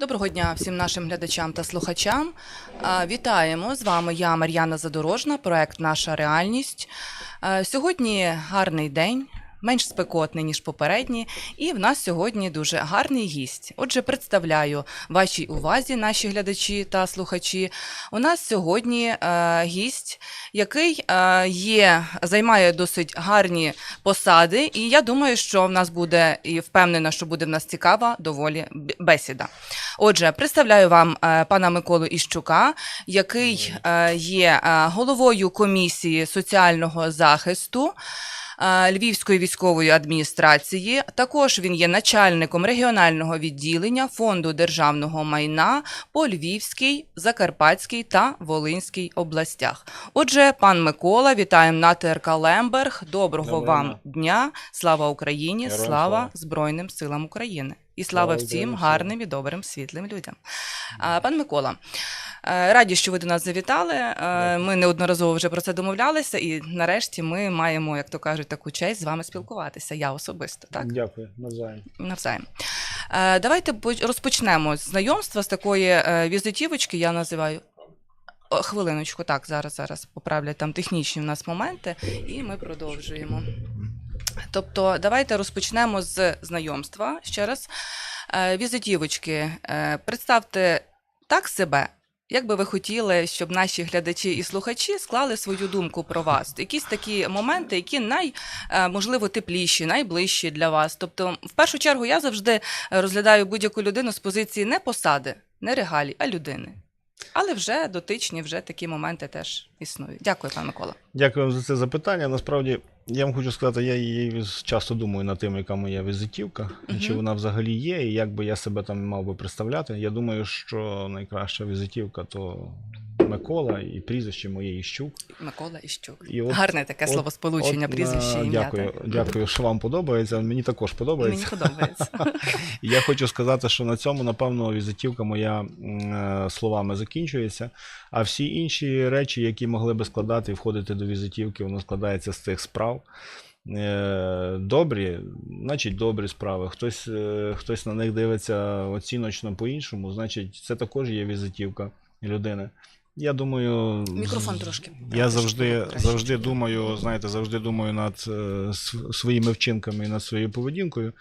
Доброго дня всім нашим глядачам та слухачам. Вітаємо з вами. Я Мар'яна Задорожна, проект Наша реальність. Сьогодні гарний день. Менш спекотний, ніж попередні, і в нас сьогодні дуже гарний гість. Отже, представляю вашій увазі, наші глядачі та слухачі. У нас сьогодні е, гість, який е, є, займає досить гарні посади, і я думаю, що в нас буде і впевнена, що буде в нас цікава доволі бесіда. Отже, представляю вам е, пана Миколу Іщука, який е, є е, головою комісії соціального захисту. Е, Львівської військової адміністрації також він є начальником регіонального відділення фонду державного майна по Львівській, Закарпатській та Волинській областях. Отже, пан Микола, вітаємо на ТРК Лемберг. Доброго Добре. вам дня. Слава Україні! Героям слава слава. Збройним силам України! І слава всім гарним і добрим світлим людям. Пан Микола, е, раді, що ви до нас завітали. Е, Ми неодноразово вже про це домовлялися, і нарешті ми маємо, як то кажуть, таку честь з вами спілкуватися. Я особисто, так? Дякую, навзаєм. Навзаєм. Е, Давайте розпочнемо знайомства з такої візитівочки, я називаю. Хвилиночку, так, зараз, зараз поправлять там технічні в нас моменти, і ми продовжуємо. Тобто, давайте розпочнемо з знайомства ще раз. Е, Візитівочки, е, представте так себе, як би ви хотіли, щоб наші глядачі і слухачі склали свою думку про вас. Якісь такі моменти, які най, е, тепліші, найближчі для вас. Тобто, в першу чергу, я завжди розглядаю будь-яку людину з позиції не посади, не регалій, а людини. Але вже дотичні, вже такі моменти теж існують. Дякую, пан Микола. Дякую вам за це запитання. Насправді, я вам хочу сказати, я її часто думаю над тим, яка моя візитівка, Мгм. чи вона взагалі є, і як би я себе там мав би представляти. Я думаю, що найкраща візитівка то Микола і прізвище моє Іщук. Микола Іщук. І от- Гарне таке от- словосполучення, От, прізвище, е, ім'я. Дякую, так? дякую, що вам подобається. Мені також подобається. Мені подобається. Я хочу сказати, що на цьому, напевно, візитівка моя е, словами закінчується. А всі інші речі, які могли би складати і входити до візитівки, воно складається з цих справ. Е, Добрі, значить, добрі справи. Хтось, хтось на них дивиться оціночно по-іншому, значить, це також є візитівка людини. Я думаю, Мікрофон трошки. Я завжди, трошки краще. завжди думаю, знаєте, завжди думаю над е, своїми вчинками і над своєю поведінкою.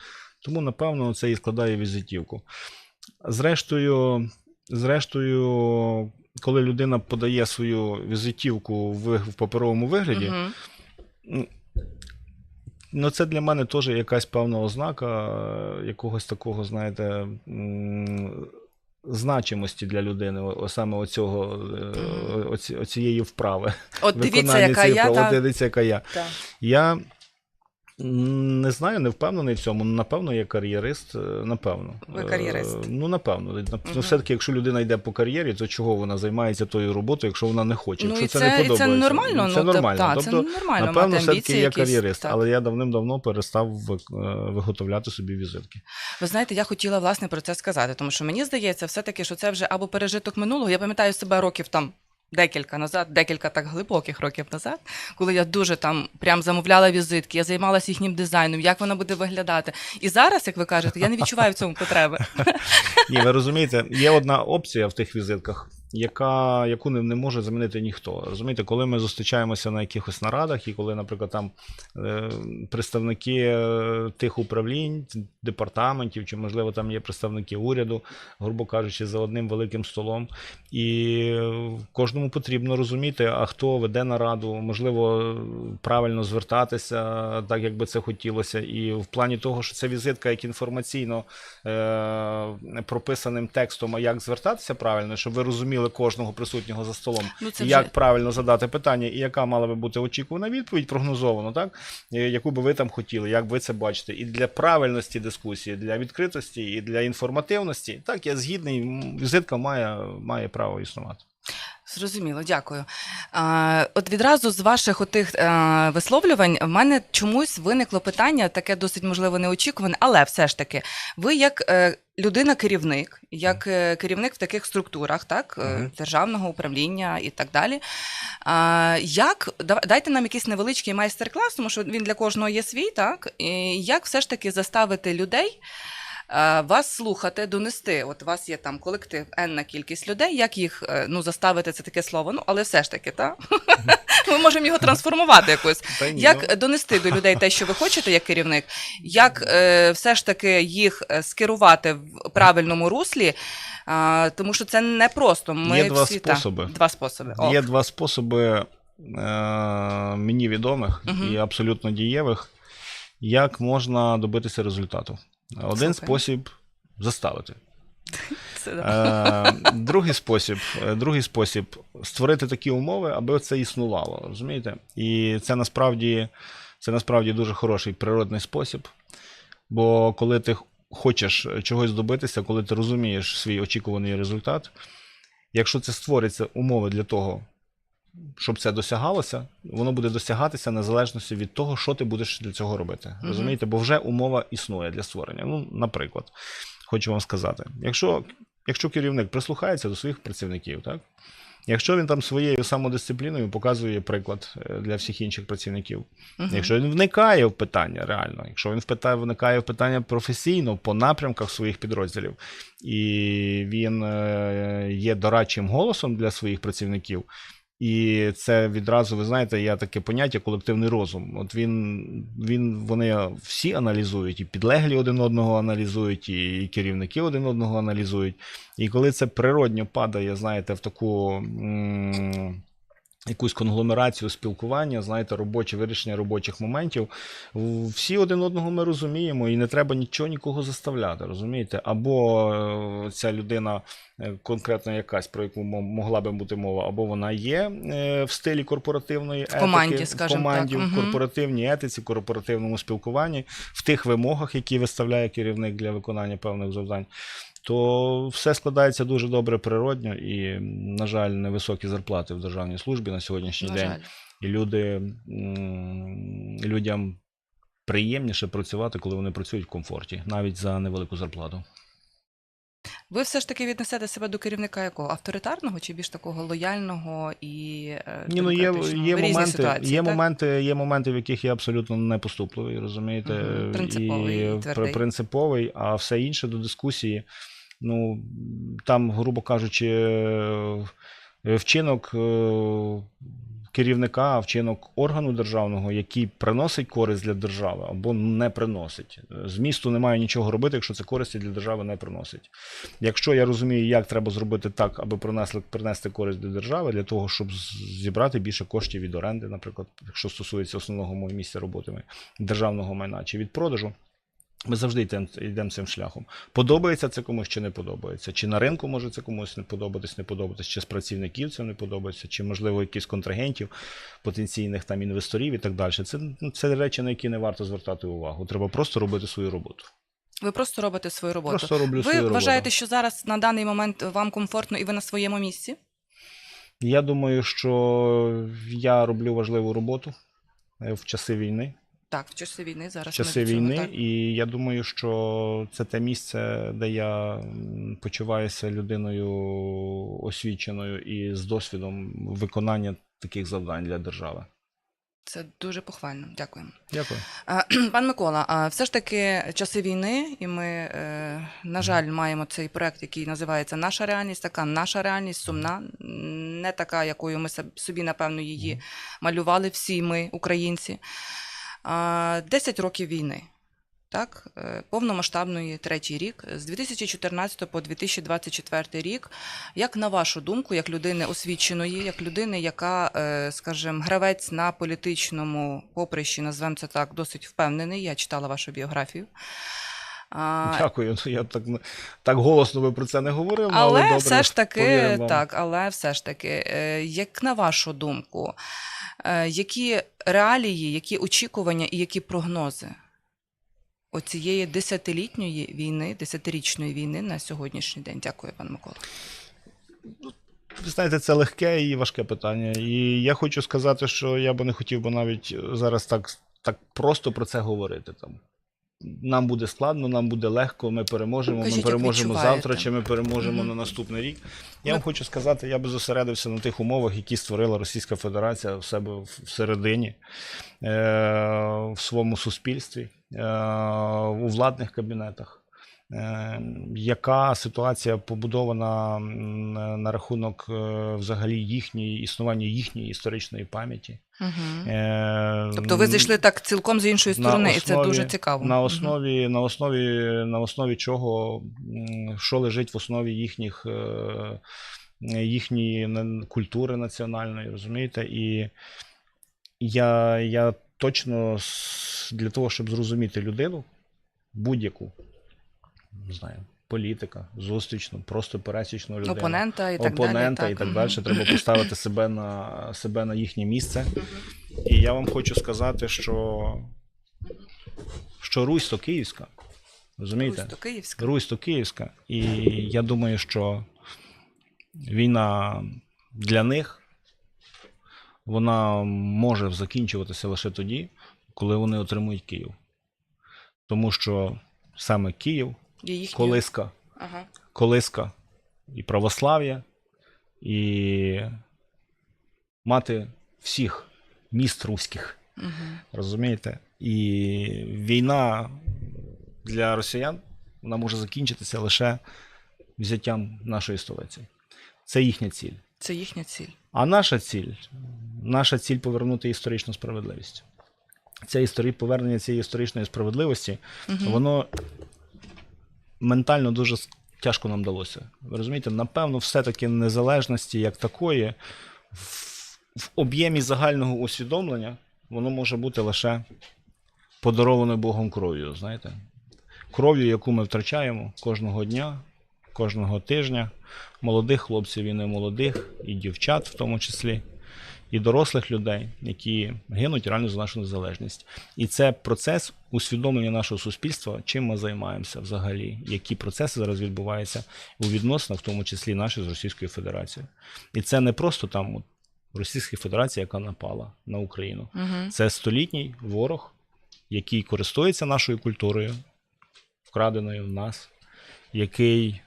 Тому, напевно, це і складає візитівку. Зрештою, зрештою, коли людина подає свою візитівку в, в паперовому вигляді, Мгм. ну це для мене теж якась певна ознака е, якогось такого, знаєте, значимості для людини, о- саме оцього, е, оці, оцієї вправи. От дивіться, яка я. Та, дивіться, яка я. та. Я не знаю, не впевнений в цьому. Напевно, я кар'єрист. е, Напевно. Ви кар'єрист. Е, Ну, напевно. Ну, все-таки, якщо людина йде по кар'єрі, то чого вона займається тою роботою, якщо вона не хоче? Ну, якщо і це, це, не подобається. це нормально. Це ну, нормально. Та, тобто, це нормально напевно, все-таки я кар'єрист, але я давним-давно перестав е, виготовляти собі візитки. Ви знаєте, я хотіла власне про це сказати, тому що мені здається, все-таки, що це вже або пережиток минулого. Я пам'ятаю себе років там. Декілька назад, декілька так глибоких років назад, коли я дуже там прям замовляла візитки, я займалася їхнім дизайном, як вона буде виглядати. І зараз, як ви кажете, я не відчуваю в цьому потреби. Ні, ви розумієте, є одна опція в тих візитках, яка, яку не, не може замінити ніхто. Розумієте, коли ми зустрічаємося на якихось нарадах, і коли, наприклад, там е, представники е, тих управлінь, департаментів, чи, можливо, там є представники уряду, грубо кажучи, за одним великим столом. І кожному потрібно розуміти, а хто веде нараду, можливо, правильно звертатися, так як би це хотілося. І в плані того, що це візитка як інформаційно е, прописаним текстом, а як звертатися правильно, щоб ви розуміли кожного присутнього за столом, Ну, це як вже- правильно задати питання, і яка мала би бути очікувана відповідь, прогнозовано, так? Яку би ви там хотіли, як ви це бачите. І для правильності дискусії, для відкритості і для інформативності, так, я згідний, візитка має, має право існувати. Зрозуміло, дякую. А, от відразу з ваших отих е, висловлювань в мене чомусь виникло питання, таке досить можливо неочікуване, але все ж таки, ви як е, людина-керівник, як е, керівник в таких структурах, так, е, Мгм. державного управління і так далі. А, як дав- дайте нам якийсь невеличкий майстер-клас, тому що він для кожного є свій, так? І як все ж таки заставити людей вас слухати, донести. От у вас є там колектив, енна кількість людей. Як їх е, ну заставити це таке слово? Ну але все ж таки, так? Ми можемо його трансформувати якось. Як ну, донести до людей те, що ви хочете, як керівник, як е, все ж таки їх е, скерувати в правильному руслі, тому що це не просто. Ми Є два всі, та, способи. два способи. Ок. Є два способи е, мені відомих Мгм. і абсолютно дієвих, як можна добитися результату. Один Слухай. спосіб заставити. Це, да. Е, другий спосіб, е, другий спосіб створити такі умови, аби це існувало. Розумієте? І це насправді, це насправді дуже хороший природний спосіб. Бо коли ти хочеш чогось добитися, коли ти розумієш свій очікуваний результат, якщо це створиться умови для того, щоб це досягалося, воно буде досягатися незалежності від того, що ти будеш для цього робити. Мгм. Розумієте? Бо вже умова існує для створення. Ну, наприклад, хочу вам сказати, якщо, якщо керівник прислухається до своїх працівників, так? Якщо він там своєю самодисципліною показує приклад е, для всіх інших працівників, Мгм. Якщо він вникає в питання реально, якщо він вникає в питання професійно по напрямках своїх підрозділів, і він е, є дорадчим голосом для своїх працівників, і це відразу, ви знаєте, є таке поняття колективний розум. От він, він вони всі аналізують, і підлеглі один одного аналізують, і керівники один одного аналізують. І коли це природньо падає, знаєте, в таку. м, Якусь конгломерацію спілкування, знаєте, робоче вирішення робочих моментів. Всі один одного ми розуміємо, і не треба нічого нікого заставляти, розумієте? Або е, ця людина е, конкретно якась, про яку могла би бути мова, або вона є е, в стилі корпоративної етики, команді, скажімо в команді, так. в корпоративній етиці, корпоративному спілкуванні, в тих вимогах, які виставляє керівник для виконання певних завдань то все складається дуже добре природньо і, на жаль, невисокі зарплати в державній службі на сьогоднішній На день. жаль. І люди, людям приємніше працювати, коли вони працюють в комфорті, навіть за невелику зарплату. Ви все ж таки віднесете себе до керівника якого? Авторитарного чи більш такого лояльного і е, Ні, ну є, є, різні моменти, ситуації, є, так? моменти, є моменти, в яких я абсолютно непоступливий, розумієте, Мгм. Принциповий і і твердий. принциповий, а все інше до дискусії. Ну, там, грубо кажучи, е, вчинок е, керівника, вчинок органу державного, який приносить користь для держави або не приносить. Змісту немає нічого робити, якщо це користі для держави не приносить. Якщо я розумію, як треба зробити так, аби принесли, принести користь для держави, для того, щоб зібрати більше коштів від оренди, наприклад, якщо стосується основного мого місця роботи державного майна чи від продажу. Ми завжди йдемо, йдемо цим шляхом. Подобається це комусь чи не подобається? Чи на ринку може це комусь не подобатись, не подобатись, чи з працівників це не подобається, чи можливо якихось контрагентів, потенційних там інвесторів і так далі. Це, це речі, на які не варто звертати увагу. Треба просто робити свою роботу. Ви просто робите свою роботу. Просто роблю ви свою вважаєте, роботу. що зараз на даний момент вам комфортно і ви на своєму місці? Я думаю, що я роблю важливу роботу е, в часи війни. Так, в часи війни зараз в часи війни, так. і я думаю, що це те місце, де я почуваюся людиною освіченою і з досвідом виконання таких завдань для держави. Це дуже похвально. Дякуємо. Дякую. Пан Микола, а все ж таки часи війни, і ми, е, на жаль, маємо цей проект, який називається Наша реальність, така наша реальність, сумна, не така, якою ми собі, напевно, її малювали всі ми, українці. А, 10 років війни. Так, е, повномасштабної третій рік, з 2014 по 2024 рік. Як на вашу думку, як людини освіченої, як людини, яка, е, скажімо, гравець на політичному поприщі, назвемо це так, досить впевнений. Я читала вашу біографію. А, Дякую. Ну, Я так, так голосно би про це не говорив, ну, але добре, все ж таки, так, але все ж таки, е, як на вашу думку, які реалії, які очікування і які прогнози оцієї десятилітньої війни, десятирічної війни на сьогоднішній день? Дякую, пан Микола. Ви знаєте, це легке і важке питання. І я хочу сказати, що я би не хотів би навіть зараз так, так просто про це говорити. Там. Нам буде складно, нам буде легко, ми переможемо, Кажіть, ми переможемо завтра, чи ми переможемо Мгм. на наступний рік. Я вам хочу сказати, я би зосередився на тих умовах, які створила Російська Федерація в себе всередині, е- в своєму суспільстві, е- у владних кабінетах. Е, яка ситуація побудована на рахунок е, взагалі їхньої існування їхньої історичної пам'яті? Угу. Е, Тобто ви зайшли так цілком з іншої сторони, і це дуже цікаво. На основі, на основі, на основі чого, що лежить в основі їхніх, е, їхньої культури національної, розумієте? І я, я точно для того, щоб зрозуміти людину, будь-яку, не знаю, політика, зустрічну, просто пересічну людину. Опонента і так опонента далі. і так далі. Треба поставити себе на, себе на їхнє місце. І я вам хочу сказати, що, що Русь то Київська. Розумієте? Русь то Київська. Русь то Київська. І я думаю, що війна для них вона може закінчуватися лише тоді, коли вони отримують Київ. Тому що саме Київ, Їхні- колиска, Ага. колиска і православ'я, і мати всіх міст руських. Мгм. Розумієте? І війна для росіян вона може закінчитися лише взяттям нашої столиці. Це їхня ціль. Це їхня ціль. А наша ціль, наша ціль повернути історичну справедливість. Це історі, повернення цієї історичної справедливості, Мгм. воно ментально дуже тяжко нам далося. Ви розумієте, напевно, все-таки незалежності як такої в, в об'ємі загального усвідомлення воно може бути лише подароване Богом кров'ю, знаєте. Кров'ю, яку ми втрачаємо кожного дня, кожного тижня, молодих хлопців і немолодих, і дівчат в тому числі, і дорослих людей, які гинуть реально за нашу незалежність. І це процес усвідомлення нашого суспільства, чим ми займаємося взагалі, які процеси зараз відбуваються у відносинах, в тому числі наші з Російською Федерацією. І це не просто там Російська Федерація, яка напала на Україну. Мгм. Це столітній ворог, який користується нашою культурою, вкраденою в нас, який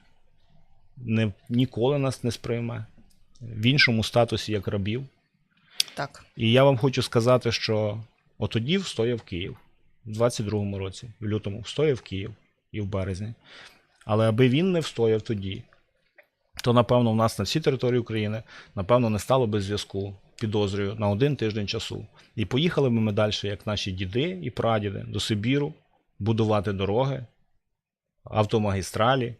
не, ніколи нас не сприйме в іншому статусі як рабів. Так. І я вам хочу сказати, що отоді встояв Київ в 22-му році, в лютому, встояв Київ і в березні. Але аби він не встояв тоді, то напевно в нас на всій території України, напевно, не стало без зв'язку, підозрюю, на один тиждень часу. І поїхали б ми далі, як наші діди і прадіди, до Сибіру, будувати дороги, автомагістралі.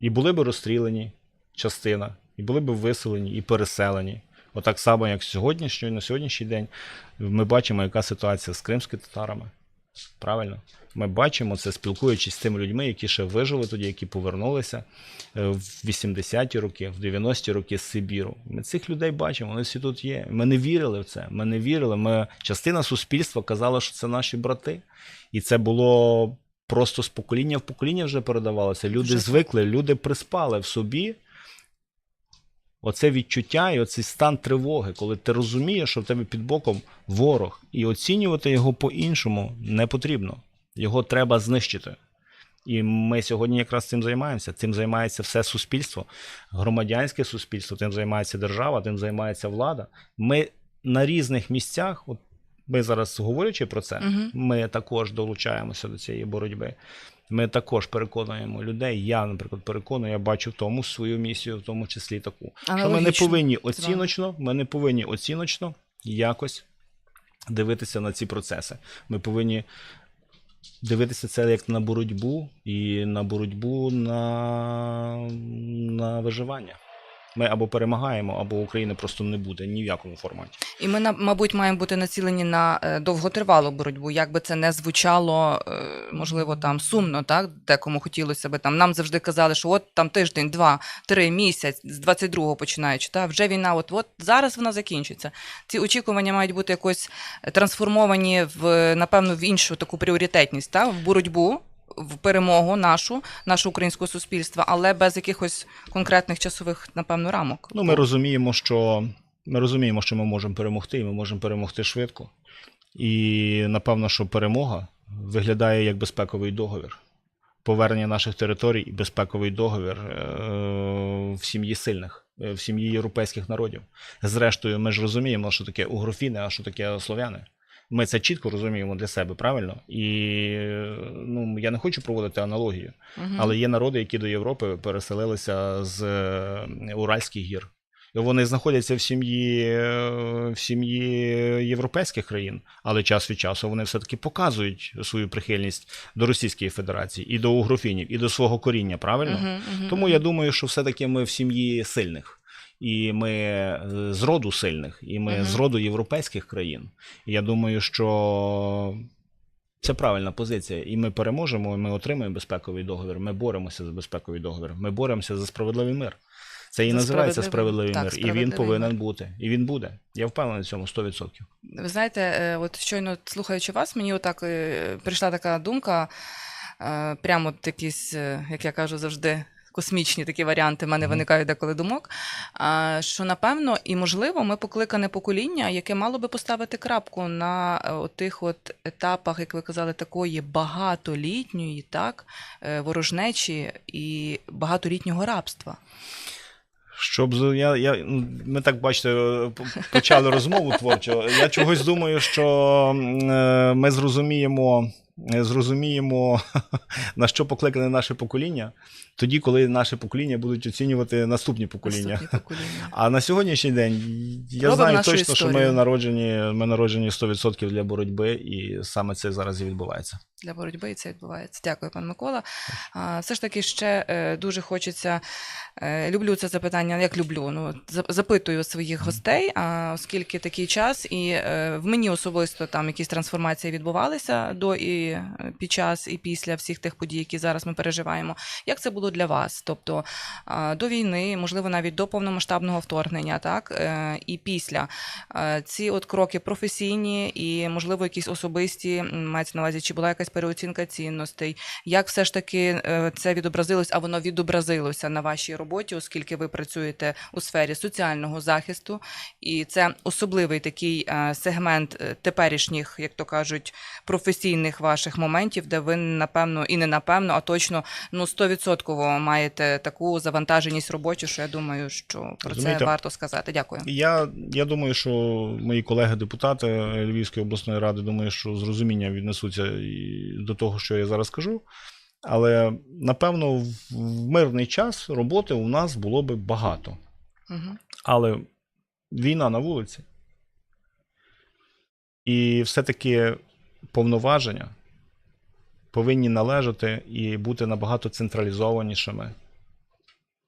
І були б розстріляні частина, і були б виселені і переселені. Отак само, як сьогоднішньо, на сьогоднішній день, ми бачимо, яка ситуація з кримськими татарами. Правильно? Ми бачимо це, спілкуючись з тими людьми, які ще вижили тоді, які повернулися е, в 80-ті роки, в 90-ті роки з Сибіру. Ми цих людей бачимо, вони всі тут є. Ми не вірили в це. Ми не вірили. Ми, частина суспільства казала, що це наші брати. І це було просто з покоління в покоління вже передавалося. Люди звикли, люди приспали в собі оце відчуття і оцей стан тривоги, коли ти розумієш, що в тебе під боком ворог, і оцінювати його по-іншому не потрібно. Його треба знищити. І ми сьогодні якраз цим займаємося. Цим займається все суспільство, громадянське суспільство, тим займається держава, тим займається влада. Ми на різних місцях, от ми зараз говорячи про це, Мгм. ми також долучаємося до цієї боротьби. Ми також переконуємо людей. Я, наприклад, переконую, я бачу в тому свою місію, в тому числі таку. Що ми не повинні оціночно, ми не повинні оціночно якось дивитися на ці процеси. Ми повинні дивитися це як на боротьбу і на боротьбу на, на виживання. Ми або перемагаємо, або України просто не буде ні в якому форматі. І ми, мабуть, маємо бути націлені на е, довготривалу боротьбу, як би це не звучало, е, можливо, там сумно, так? Декому хотілося би там. Нам завжди казали, що от там тиждень, два, три місяць, з 22-го починаючи, та вже війна, от от зараз вона закінчиться. Ці очікування мають бути якось трансформовані в напевно в іншу таку пріоритетність, та? в боротьбу. В перемогу нашу, нашого українського суспільства, але без якихось конкретних часових, напевно, рамок. Ну, ми розуміємо, що ми розуміємо, що ми можемо перемогти, і ми можемо перемогти швидко. І напевно, що перемога виглядає як безпековий договір. Повернення наших територій і безпековий договір е, в сім'ї сильних, е, в сім'ї європейських народів. Зрештою, ми ж розуміємо, що таке угрофіни, а що таке слов'яни. Ми це чітко розуміємо для себе, правильно? І ну, я не хочу проводити аналогію, Мгм. але є народи, які до Європи переселилися з е, Уральських гір. Вони знаходяться в сім'ї, е, в сім'ї європейських країн, але час від часу вони все-таки показують свою прихильність до Російської Федерації і до угрофінів, і до свого коріння, правильно? Мгм, мгм, Тому мгм. я думаю, що все-таки ми в сім'ї сильних. І ми е, з роду сильних, і ми Мгм. з роду європейських країн. І я думаю, що це правильна позиція. І ми переможемо, і ми отримаємо безпековий договір. Ми боремося за безпековий договір. Ми боремося за справедливий мир. Це і називається справедливий- справедливий так, мир. І він повинен мир. бути. І він буде. Я впевнений в цьому 100%. Ви знаєте, е, от щойно слухаючи вас, мені отак е, прийшла така думка, прямо от якісь, як я кажу завжди. Космічні такі варіанти в мене виникають деколи думок. Що напевно і можливо, ми покликане покоління, яке мало би поставити крапку на е, тих от етапах, як ви казали, такої багатолітньої, так, е, ворожнечі і багаторітнього рабства. Щоб я, я, ну, ми так бачите, е, почали розмову творчу. Я чогось думаю, що ми зрозуміємо, зрозуміємо, на що покликане наше покоління, тоді, коли наше покоління будуть оцінювати наступні покоління. Наступні покоління. А на сьогоднішній день я Робимо знаю точно, що ми народжені, ми народжені 100% для боротьби, і саме це зараз і відбувається. для боротьби, і це відбувається. Дякую, пан Микола. Все ж таки ще е, дуже хочеться. Е, люблю це запитання, як люблю. Ну, запитую своїх гостей, а, оскільки такий час, і е, в мені особисто там якісь трансформації відбувалися до і е, під час, і після всіх тих подій, які зараз ми переживаємо. Як це було для вас? Тобто до війни, можливо, навіть до повномасштабного вторгнення, так е, і після Е, ці от кроки професійні і, можливо, якісь особисті мається на увазі, чи була якась переоцінка цінностей, як все ж таки е, це відобразилось, а воно відобразилося на вашій роботі, оскільки ви працюєте у сфері соціального захисту, і це особливий такий е, сегмент е, теперішніх, як то кажуть, професійних ваших моментів, де ви напевно і не напевно, а точно ну 100% маєте таку завантаженість робочу, що я думаю, що про Розумієте, це варто сказати. Дякую. Я, я думаю, що мої колеги-депутати Львівської обласної ради, думаю, що з розумінням віднесуться до того, що я зараз кажу. Але напевно, в в мирний час роботи у нас було би багато. Угу. Але війна на вулиці. І все-таки повноваження повинні належати і бути набагато централізованішими,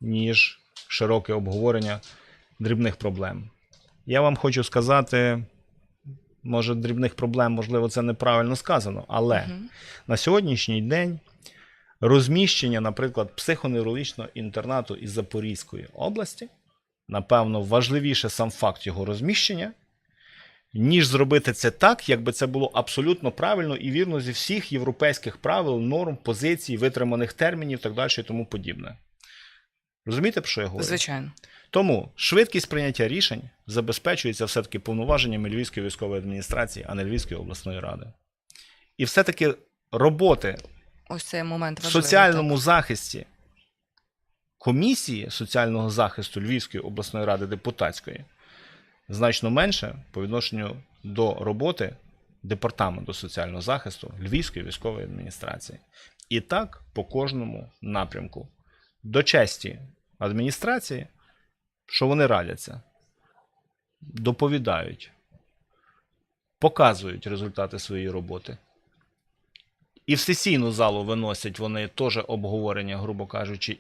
ніж широке обговорення дрібних проблем. Я вам хочу сказати, може, дрібних проблем, можливо, це неправильно сказано, але Мгм. на сьогоднішній день розміщення, наприклад, психоневрологічного інтернату із Запорізької області, напевно, важливіше сам факт його розміщення, ніж зробити це так, якби це було абсолютно правильно і вірно зі всіх європейських правил, норм, позицій, витриманих термінів, так далі і тому подібне. Розумієте, про що я говорю? Звичайно. Тому швидкість прийняття рішень забезпечується все-таки повноваженнями Львівської військової адміністрації, а не Львівської обласної ради. І все-таки роботи Ось цей момент в соціальному захисті комісії соціального захисту Львівської обласної ради депутатської значно менше по відношенню до роботи департаменту соціального захисту Львівської військової адміністрації. І так по кожному напрямку. До честі адміністрації, що вони радяться, доповідають, показують результати своєї роботи. І в сесійну залу виносять вони теж обговорення, грубо кажучи,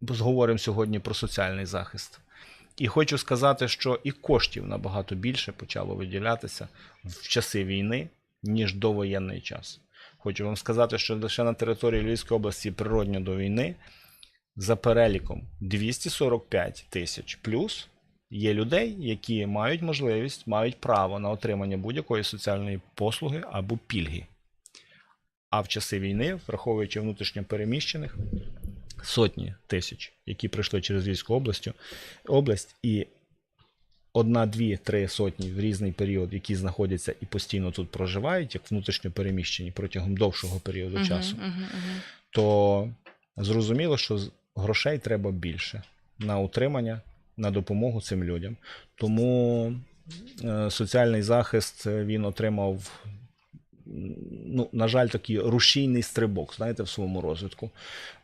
зговоримо сьогодні про соціальний захист. І хочу сказати, що і коштів набагато більше почало виділятися в часи війни, ніж довоєнний час. Хочу вам сказати, що лише на території Львівської області природньо до війни за переліком 245 тисяч плюс є людей, які мають можливість, мають право на отримання будь-якої соціальної послуги або пільги. А в часи війни, враховуючи внутрішньо переміщених, сотні тисяч, які прийшли через Львівську область, область і одна, дві, три сотні в різний період, які знаходяться і постійно тут проживають, як внутрішньо переміщені протягом довшого періоду Мгм, часу, мгм, мгм. то зрозуміло, що грошей треба більше на утримання, на допомогу цим людям. Тому Е, Соціальний захист е, він отримав, ну, на жаль, такий рушійний стрибок, знаєте, в своєму розвитку.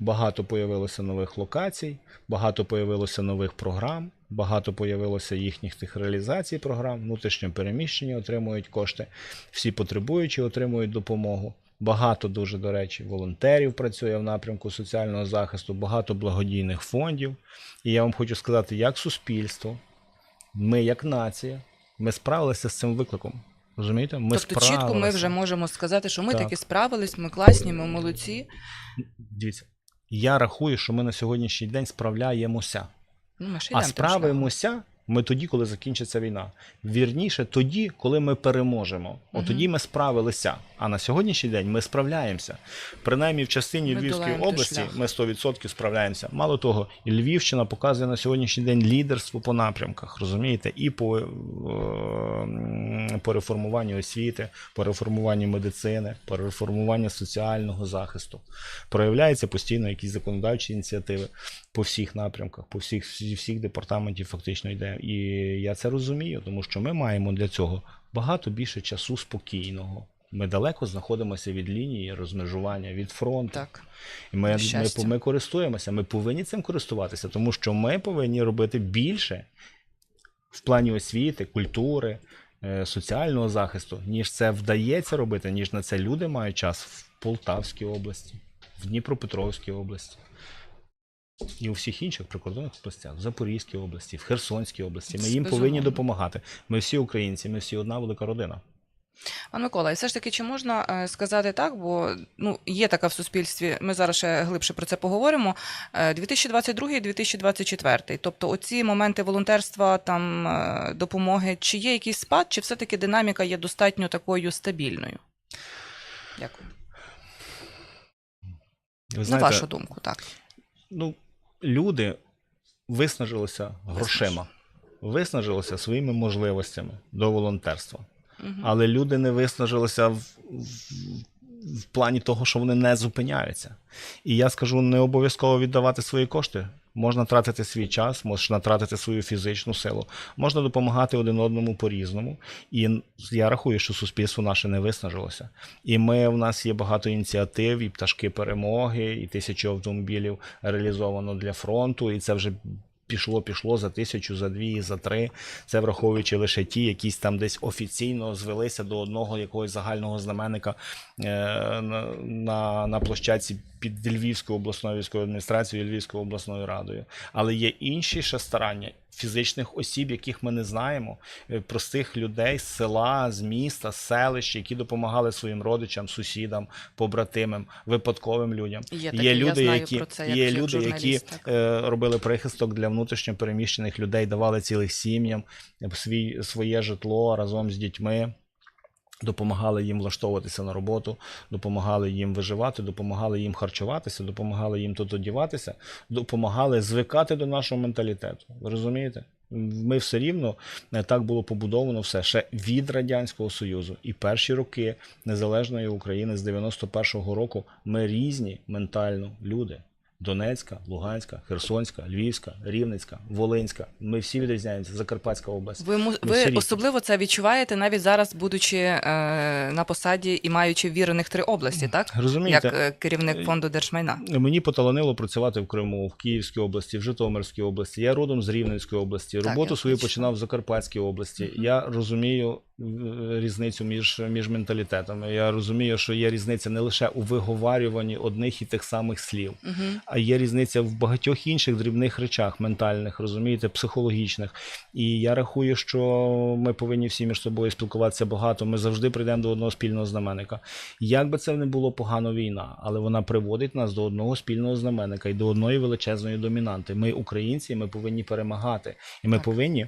Багато появилося нових локацій, багато появилося нових програм, багато появилося їхніх тих реалізацій програм, внутрішньо переміщені отримують кошти, всі потребуючі отримують допомогу. Багато дуже, до речі, волонтерів працює в напрямку соціального захисту, багато благодійних фондів. І я вам хочу сказати, як суспільство, ми, як нація, ми справилися з цим викликом. Розумієте? Ми тобто чітко ми вже можемо сказати, що ми Так. таки справились, ми класні, ми молодці. Дивіться, я рахую, що ми на сьогоднішній день справляємося. Ну, ми ще А справимося ми тоді, коли закінчиться війна. Вірніше, тоді, коли ми переможемо. От тоді ми справилися. А на сьогоднішній день ми справляємося. Принаймні в частині Ми Львівської області шлях. ми 100% справляємося. Мало того, і Львівщина показує на сьогоднішній день лідерство по напрямках, розумієте, і по, е, по реформуванню освіти, по реформуванню медицини, по реформуванню соціального захисту. Проявляються постійно якісь законодавчі ініціативи по всіх напрямках, по всіх всіх департаментів фактично йде. І я це розумію, тому що ми маємо для цього багато більше часу спокійного. Ми далеко знаходимося від лінії розмежування, від фронту. Так. І ми, ми, ми користуємося, ми повинні цим користуватися, тому що ми повинні робити більше в плані освіти, культури, е, соціального захисту, ніж це вдається робити, ніж на це люди мають час в Полтавській області, в Дніпропетровській області. І у всіх інших прикордонних областях, в Запорізькій області, в Херсонській області. Ми їм повинні допомагати. Ми всі українці, ми всі одна велика родина. Пан Микола, і все ж таки, чи можна е, сказати так, бо ну, є така в суспільстві, ми зараз ще глибше про це поговоримо. е, 2022-2024. Тобто, оці моменти волонтерства, там е, допомоги, чи є якийсь спад, чи все-таки динаміка є достатньо такою стабільною? Дякую. Ви На вашу думку, так. ну, люди виснажилися грошима, виснажилися своїми можливостями до волонтерства. Але люди не виснажилися в, в, в плані того, що вони не зупиняються. І я скажу, не обов'язково віддавати свої кошти. Можна тратити свій час, можна тратити свою фізичну силу, можна допомагати один одному по-різному. І я рахую, що суспільство наше не виснажилося. І ми в нас є багато ініціатив, і пташки перемоги, і тисячі автомобілів реалізовано для фронту, і це вже. Пішло, пішло за тисячу, за дві, за три. Це враховуючи лише ті, якісь там десь офіційно звелися до одного якогось загального знаменника е, на, на, площадці під Львівською обласною військовою адміністрацією, і Львівською обласною радою. Але є інші ще старання фізичних осіб, яких ми не знаємо, е, простих людей з села, з міста, з селищ, які допомагали своїм родичам, сусідам, побратимам, випадковим людям. Є, Є таке, я люди, знаю які про це, є як люди, які е, робили прихисток для внутрішньо переміщених людей, давали цілих сім'ям е, свій, своє житло разом з дітьми. Допомагали їм влаштовуватися на роботу, допомагали їм виживати, допомагали їм харчуватися, допомагали їм тут одіватися, допомагали звикати до нашого менталітету. Ви розумієте? Ми все рівно е, так було побудовано все ще від Радянського Союзу. І перші роки незалежної України з 91-го року ми різні ментально люди. Донецька, Луганська, Херсонська, Львівська, Рівненська, Волинська. Ми всі відрізняємося. Закарпатська область. Ви, Ну, ви особливо це відчуваєте навіть зараз, будучи е, на посаді і маючи вірених три області, так? Розумієте? Як е, керівник Е, фонду держмайна. Мені поталанило працювати в Криму, в Київській області, в Житомирській області. Я родом з Рівненської області. Роботу я свою починав в Закарпатській області. Мгм. Я розумію різницю між, між менталітетами. Я розумію, що є різниця не лише у виговарюванні одних і тих самих слів, Угу. а є різниця в багатьох інших дрібних речах, ментальних, розумієте, психологічних. І я рахую, що ми повинні всі між собою спілкуватися багато. Ми завжди прийдемо до одного спільного знаменника. Як би це не було погано війна, але вона приводить нас до одного спільного знаменника і до одної величезної домінанти. Ми українці, ми повинні перемагати, і ми Так. повинні.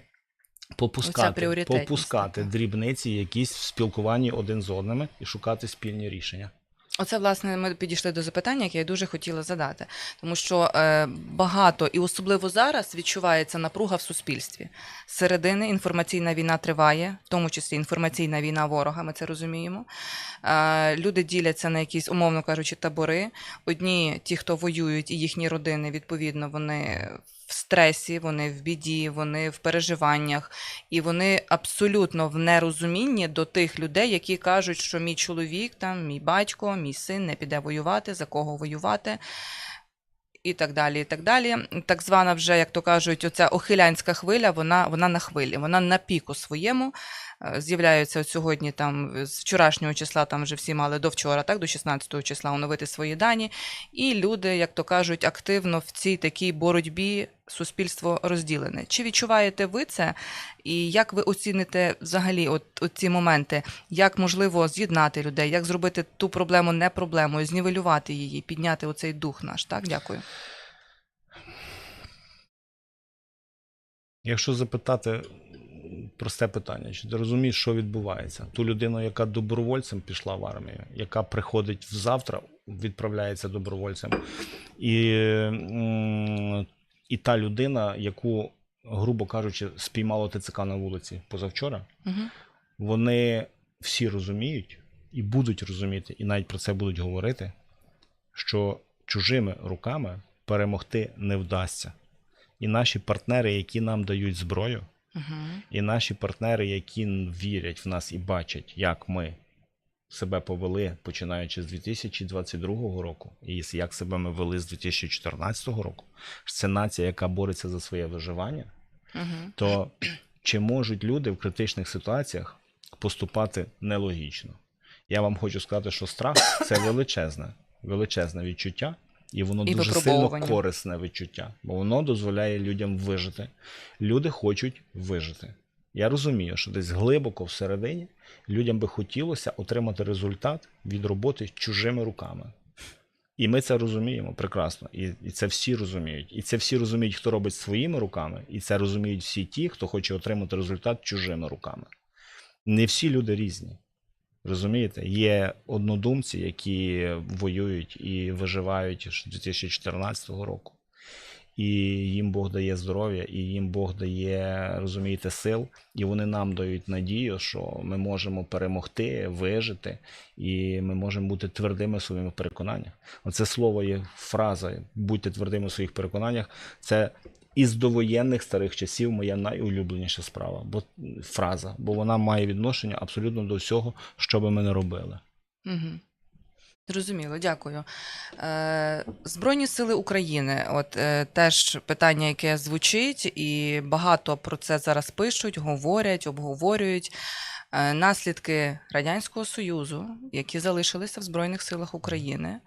Попускати, попускати дрібниці, якісь в спілкуванні один з одними і шукати спільні рішення. Оце, власне, ми підійшли до запитання, яке я дуже хотіла задати. Тому що е, багато і особливо зараз відчувається напруга в суспільстві. З Середини інформаційна війна триває, в тому числі інформаційна війна ворога, ми це розуміємо. Е, люди діляться на якісь, умовно кажучи, табори. Одні, ті, хто воюють, і їхні родини, відповідно, вони в стресі, вони в біді, вони в переживаннях, і вони абсолютно в нерозумінні до тих людей, які кажуть, що мій чоловік, там, мій батько, мій син не піде воювати, за кого воювати. І так далі, і так далі. Так звана вже, як то кажуть, оця охилянська хвиля, вона, вона на хвилі, вона на піку своєму. Е, З'являються сьогодні, там з вчорашнього числа, там вже всі мали до вчора, так, до 16 числа оновити свої дані. І люди, як то кажуть, активно в цій такій боротьбі суспільство розділене. Чи відчуваєте ви це? І як ви оціните взагалі от, от ці моменти? Як можливо з'єднати людей, як зробити ту проблему не проблемою, знівелювати її, підняти оцей дух наш? Так, дякую. Якщо запитати просте питання, чи ти розумієш, що відбувається? Ту людину, яка добровольцем пішла в армію, яка приходить завтра, відправляється добровольцем, і, і та людина, яку, грубо кажучи, спіймало ТЦК на вулиці позавчора, Угу. вони всі розуміють і будуть розуміти, і навіть про це будуть говорити, що чужими руками перемогти не вдасться. І наші партнери, які нам дають зброю, І наші партнери, які вірять в нас і бачать, як ми себе повели, починаючи з 2022 року, і як себе ми вели з 2014 року, це нація, яка бореться за своє виживання, Угу. то чи можуть люди в критичних ситуаціях поступати нелогічно? Я вам хочу сказати, що страх це величезне, величезне відчуття, і воно І дуже сильно корисне відчуття, бо воно дозволяє людям вижити. Люди хочуть вижити. Я розумію, що десь глибоко всередині людям би хотілося отримати результат від роботи чужими руками. І ми це розуміємо прекрасно. І, і це всі розуміють. І це всі розуміють, хто робить своїми руками, і це розуміють всі ті, хто хоче отримати результат чужими руками. Не всі люди різні. Розумієте, є однодумці, які воюють і виживають з 2014 року. І їм Бог дає здоров'я, і їм Бог дає, розумієте, сил, і вони нам дають надію, що ми можемо перемогти, вижити, і ми можемо бути твердими в своїх переконаннях. Оце слово є фраза будьте твердими в своїх переконаннях. Це із довоєнних старих часів моя найулюбленіша справа, бо фраза, бо вона має відношення абсолютно до всього, що би ми не робили. Угу. Зрозуміло, дякую. Е, Збройні сили України, от е, теж питання, яке звучить, і багато про це зараз пишуть, говорять, обговорюють. Е, наслідки Радянського Союзу, які залишилися в Збройних силах України.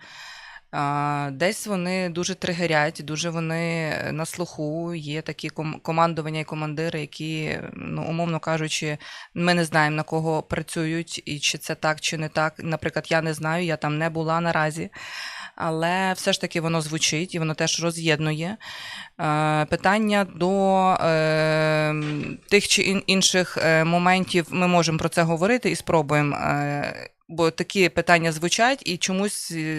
Десь вони дуже тригерять, дуже вони на слуху. Є такі ком- командування і командири, які, ну, умовно кажучи, ми не знаємо на кого працюють, і чи це так, чи не так. Наприклад, я не знаю, я там не була наразі. Але все ж таки воно звучить і воно теж роз'єднує. Е, питання до е, тих чи інших е, моментів ми можемо про це говорити і спробуємо. Е, бо такі питання звучать і чомусь. е,